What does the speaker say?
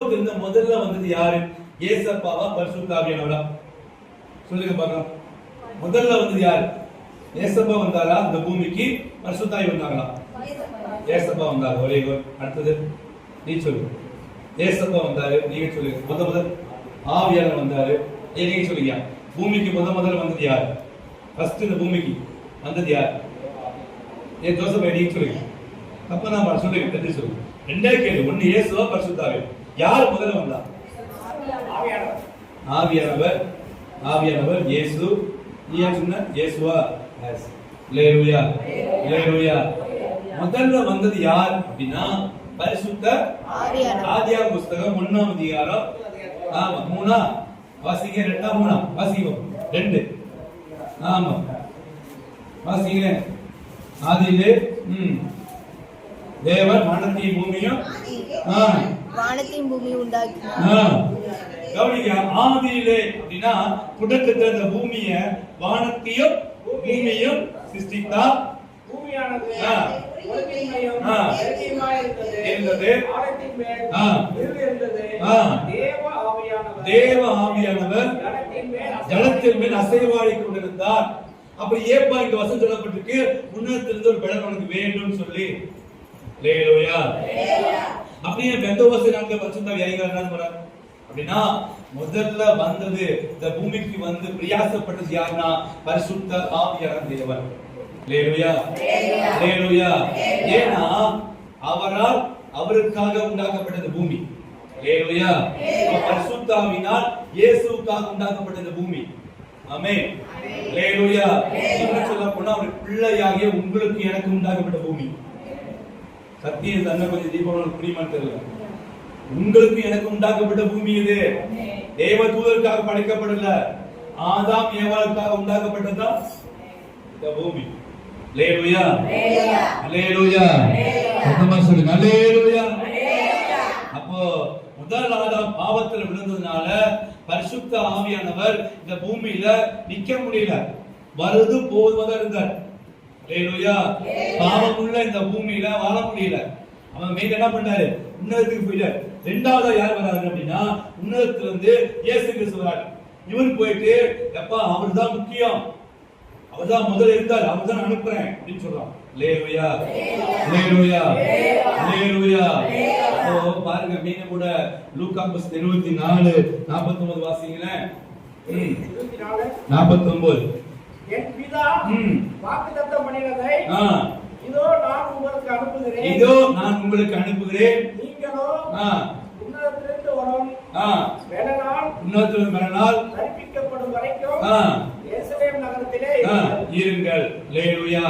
இருந்த முதல்ல வந்தது யாரு? ஏசப்பாவா பரிசுத்தாவியானவரா சொல்லுங்க பார்க்கலாம் முதல்ல வந்தது யாரு? ஏசப்பா வந்தாரா? இந்த பூமிக்கு பரிசுத்தாவி வந்தாங்களா? ஏசப்பா வந்தாரு. ஒரே அடுத்தது. நீ சொல்லு. ஏசப்பா வந்தாரு. நீங்க சொல்லுங்க முத முதல் ஆவியாளர் வந்தாரு. ஏ, நீங்க சொல்லுங்க. பூமிக்கு முத முதல்ல வந்தது யாரு? ஃபர்ஸ்ட் இந்த பூமிக்கு வந்தது யார்? ஏ ஜோசப் நீங்க சொல்லுங்க. அப்ப நான் சொல்லுங்க தெரிஞ்சு சொல்லுங்க. ரெண்டே கேள்வி. ஒன்னு ஏசுவா பரிசுத்தாவே யார் முதல்ல வந்தா ஆவியானவர். ஆவியானவர் இயேசு. நீ ஏன் சொன்ன இயேசுவா? எஸ் லேலுயா லேலுயா முதல்ல வந்தது யார் அப்படின்னா பரிசுத்த. ஆதியார் புஸ்தகம் ஒண்ணாம் அதிகாரம். ஆமா மூணா? வாசிங்க ரெண்டா? மூணா? வாசிங்க ரெண்டு. ஆமா. வாசிங்க. ஆதியிலே ம். தேவன் வானத்தையும் பூமியும் ஆ. வானத்தையும் பூமி உண்டாக்கி. ஆ. கவனிங்க ஆதியிலே அப்படின்னா புடக்கத்துல இந்த பூமிய வானத்தையும் பூமியையும் சிருஷ்டித்தா? பூமியானது இருந்தது. தேவ ஆவியானவர். ஜலத்தின் மேல் அசைவாடி கொண்டிருந்தார். அப்படி ஏப்பா இங்க வசனம் சொல்லப்பட்டிருக்கு ஒரு உனக்கு வேண்டும் சொல்லி. லேலோயா அப்படியே பெந்தோபஸ்து நாட்கள் பரிசுத்த வியாதிகள் போறார் அப்படின்னா முதல்ல வந்தது இந்த பூமிக்கு வந்து பிரியாசப்பட்டது யாருன்னா பரிசுத்த ஆவியான தேவன். லேலுயா லேலுயா ஏன்னா அவரால் அவருக்காக உண்டாக்கப்பட்டது பூமி. லேலுயா பரிசுத்தாவினால் இயேசுக்காக உண்டாக்கப்பட்டது பூமி. ஆமே லேலுயா சொல்ல போனா அவர் பிள்ளையாகிய உங்களுக்கு எனக்கு உண்டாக்கப்பட்ட பூமி. சத்தியம் தன்னை கொஞ்சம் தீபம் புரியுமான்னு தெரியல. உங்களுக்கு எனக்கு உண்டாக்கப்பட்ட பூமி இது. தேவ தூதருக்காக படைக்கப்படல. ஆதாம் ஏவாளுக்காக உண்டாக்கப்பட்டதா? இந்த பூமி. லேலுயா லேலுயா சத்தமா சொல்லுங்க. லேலுயா அப்போ முதல் ஆதாம் பாவத்துல விழுந்ததுனால பரிசுத்த ஆவியானவர் இந்த பூமியில நிக்க முடியல. வருது போதுவதா இருந்தார். பாவமுள்ள இந்த பூமியில வாழ முடியல அவன் மேல என்ன பண்ணாரு உன்னதத்துக்கு போயிட்டாரு. ரெண்டாவதா யார் வராரு அப்படின்னா உன்னதத்துல இருந்து இயேசு கிறிஸ்து வராரு. இவர் போயிட்டு எப்பா அவர் தான் முக்கியம். அவர் தான் முதல்ல இருந்தார். அவர் தான் அனுப்புறேன் அப்படின்னு சொல்றான். லேலுயா லேலுயா லேலுயா அப்போ பாருங்க மீன கூட லூக்கா பஸ் இருபத்தி நாலு நாற்பத்தி ஒன்பது வாசிங்களேன். நாற்பத்தி ஒன்பது என் பிதா ம். வாக்குத்தத்தம் பண்ணினதை இதோ நான் உங்களுக்கு அனுப்புகிறேன். இதோ நான் உங்களுக்கு அனுப்புகிறேன். நீங்களோ உன்னதத்திலிருந்து வரும். வேலைநாள் இன்னொருத்தர் மறுநாள் கற்பிக்கப்படும் வரைக்கும் எருசலேம் நகரத்திலே. இருங்கள். லேலுயா